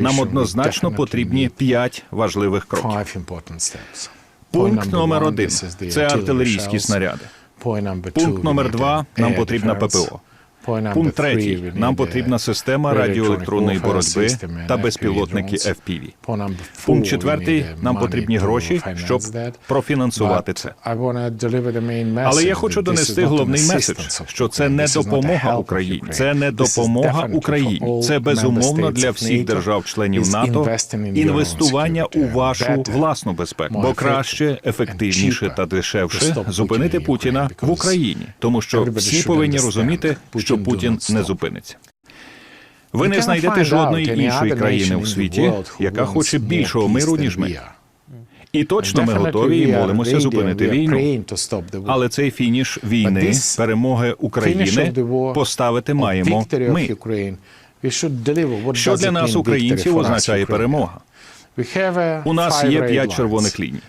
Нам однозначно потрібні п'ять важливих кроків. Пункт номер один це артилерійські снаряди. Пункт номер два нам потрібна ППО. Пункт третій. нам потрібна система радіоелектронної боротьби та безпілотники FPV. Пункт четвертий. нам потрібні гроші, щоб профінансувати це. Але я хочу донести головний меседж, що це не допомога Україні, це не допомога Україні. Це безумовно для всіх держав-членів НАТО інвестування у вашу власну безпеку, бо краще, ефективніше та дешевше зупинити Путіна в Україні, тому що всі повинні розуміти, що Путін не зупиниться. Ви не знайдете жодної іншої країни у світі, яка хоче більшого миру ніж ми. І точно ми готові і молимося зупинити війну. Але цей фініш війни, перемоги України поставити маємо ми. Що для нас, українців, означає перемога? У нас є п'ять червоних ліній.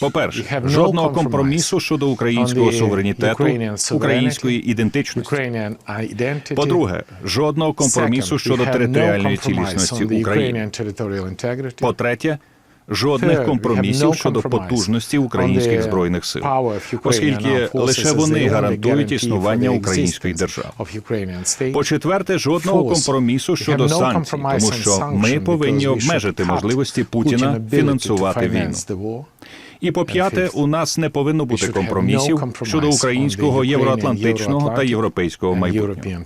По-перше, жодного компромісу щодо українського суверенітету, української ідентичності. По-друге, жодного компромісу щодо територіальної цілісності України. По-третє, жодних компромісів щодо потужності українських збройних сил, оскільки лише вони гарантують існування української держави. По-четверте, жодного компромісу щодо санкцій, тому що ми повинні обмежити можливості Путіна фінансувати війну. І по п'яте, у нас не повинно бути компромісів щодо українського євроатлантичного та європейського майбутнього.